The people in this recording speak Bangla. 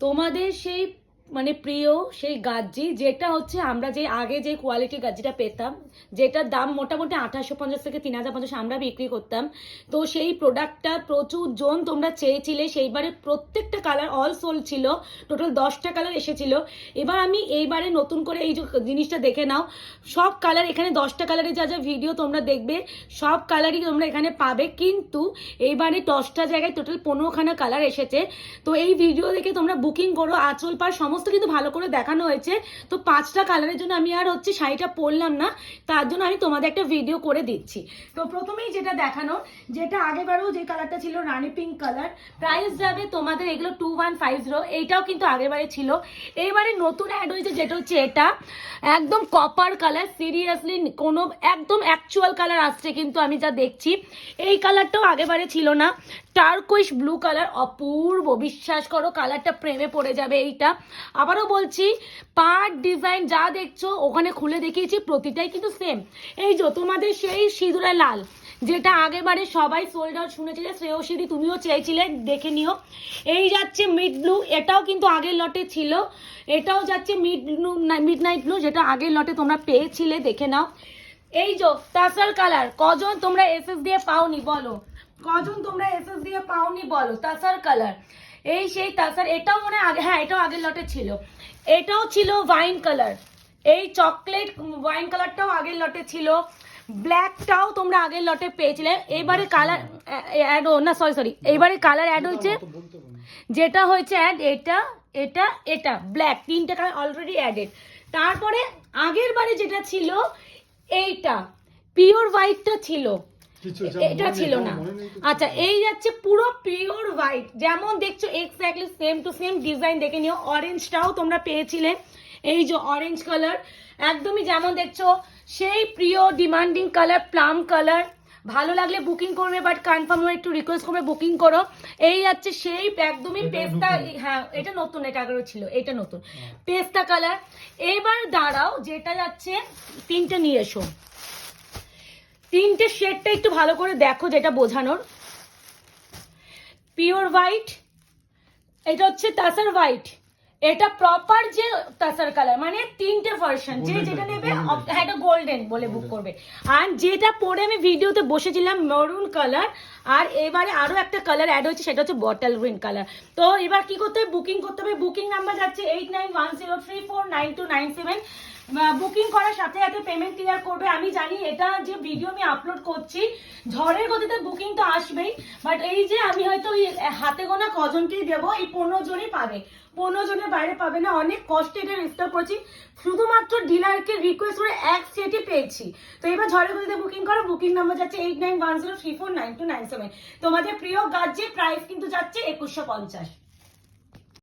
তোমাদের সেই মানে প্রিয় সেই গাজ্জি, যেটা হচ্ছে আমরা যে আগে যে কোয়ালিটি গাজ্জিটা পেতাম, যেটার দাম মোটামুটি আঠাশশো পঞ্চাশ থেকে তিন হাজার পঞ্চাশ আমরা বিক্রি করতাম। তো সেই প্রোডাক্টটা প্রচুর জন তোমরা চেয়েছিলে, সেইবারে প্রত্যেকটা কালার অল সোল ছিল টোটাল দশটা কালার এসেছিল। এবার আমি এইবারে নতুন করে এই যে জিনিসটা দেখে নাও, সব কালার এখানে দশটা কালারে যা যা ভিডিও তোমরা দেখবে, সব কালারই তোমরা এখানে পাবে। কিন্তু এইবারে দশটা জায়গায় টোটাল পনেরোখানা কালার এসেছে। তো এই ভিডিও দেখে তোমরা বুকিং করো, আঁচল পার সমস্ত কিন্তু ভালো করে দেখানো হয়েছে। তো পাঁচটা কালারের জন্য আমি আর হচ্ছে শাড়িটা পরলাম না, তার জন্য আমি তোমাদের একটা ভিডিও করে দিচ্ছি। তো প্রথমেই যেটা দেখানো, যেটা আগেবারও যে কালারটা ছিল রানি পিঙ্ক কালার প্রাইস যাবে তোমাদের এগুলো টু ওয়ান ফাইভ জিরো এইটাও কিন্তু আগেরবারে ছিল। এইবারে নতুন অ্যাড হয়েছে যেটা হচ্ছে এটা, একদম কপার কালার সিরিয়াসলি কোনো একদম অ্যাকচুয়াল কালার আসছে কিন্তু আমি যা দেখছি। এই কালারটাও আগেবারে ছিল না। টার্কুইশ ব্লু কালার অপূর্ব, বিশ্বাস করো কালারটা প্রেমে পড়ে যাবে এইটা। আবারও বলছি পার্ট ডিজাইন যা দেখছ, ওখানে খুলে দেখিয়েছি, প্রতিটাই কিন্তু সেম এই যে তোমাদের সেই সিঁদুরা লাল, যেটা আগেবারে সবাই সোল্ড আউট শুনেছিলে শ্রেয়সীদি তুমিও চেয়েছিলে, দেখে নিও। এই যাচ্ছে মিড ব্লু এটাও কিন্তু আগের লটে ছিল। এটাও যাচ্ছে mid blue midnight blue যেটা আগের লটে তোমরা পেয়েছিলে, দেখে নাও। এই যে তাসার কালার কজন তোমরা এসএস দিয়ে পাওনি বলো? কজন তোমরা এসএস দিয়ে পাওনি বলো? তাসার কালার এই সেই তাসার এটাও মনে হয় আগে হ্যাঁ এটাও আগের লটে ছিল। এটাও ছিল ওয়াইন কালার এই চকলেট ওয়াইন কালারটাও আগের লটে ছিল। ব্ল্যাকটাও তোমরা আগের লটে পেয়েছিলে। এবারে কালার অ্যাড ও না সরি সরি এইবারে কালার অ্যাড হয়েছে। যেটা হয়েছে অ্যাড এটা এটা এটা ব্ল্যাক তিনটে কালার অলরেডি অ্যাডেড তারপরে আগের বারে যেটা ছিল এইটা পিওর হোয়াইটটা ছিল। এটা ছিল না। আচ্ছা এই যাচ্ছে পুরো পিওর হোয়াইট যেমন দেখছ exactly same to same design দেখে নিও। অরেঞ্জটাও তোমরা পেয়েছিলে। এই যে অরেঞ্জ কালার একদমই যেমন দেখছ সেই প্রিয় ডিমান্ডিং কালার প্লাম কালার ভালো লাগলে বুকিং করবে বাট কনফার্ম হয়ে একটু রিকোয়েস্ট করবে বুকিং করো। এই যাচ্ছে সেই একদমই পেস্তা হ্যাঁ এটা নতুন এটা আগেও ছিল এটা নতুন। পেস্তা কালার এবার দাঁড়াও যেটা যাচ্ছে তিনটে নিয়ে এসো। তিনটে শেডটা একটু ভালো করে দেখো যেটা বোঝানোর। পিওর হোয়াইট এটা হচ্ছে তাসার হোয়াইট এটা প্রপার যে তাসার কালার মানে তিনটে ভার্সন যে যেটা নেবে হ্যাঁ এটা গোল্ডেন বলে বুক করবে। আর যেটা পরে আমি ভিডিওতে বসেছিলাম মেরুন কালার আর এবারে আরও একটা কালার অ্যাড হয়েছে সেটা হচ্ছে বটল গ্রিন কালার তো এবার কি করতে হবে? বুকিং করতে হবে। বুকিং নাম্বার যাচ্ছে eight nine one zero three four nine two nine seven booking করার সাথে সাথে পেমেন্ট ক্লিয়ার করবে। আমি জানি এটা যে ভিডিও আমি আপলোড করছি ঝড়ের গতিতে বুকিং তো আসবেই বাট এই যে আমি হয়তো হাতে গোনা কজনকেই দেবো এই পনেরো জনই পাবে। পনেরো জনের বাইরে পাবে না। অনেক কষ্টে এটা রেজিস্টার করেছি। শুধুমাত্র ডিলারকে রিকোয়েস্ট করে এক সেটই পেয়েছি। তো এবার ঝড়ে গতিতে বুকিং করো। বুকিং নাম্বার যাচ্ছে eight nine one zero three four nine two nine seven তোমাদের প্রিয় গাজ্জে প্রাইস কিন্তু যাচ্ছে একুশশো পঞ্চাশ।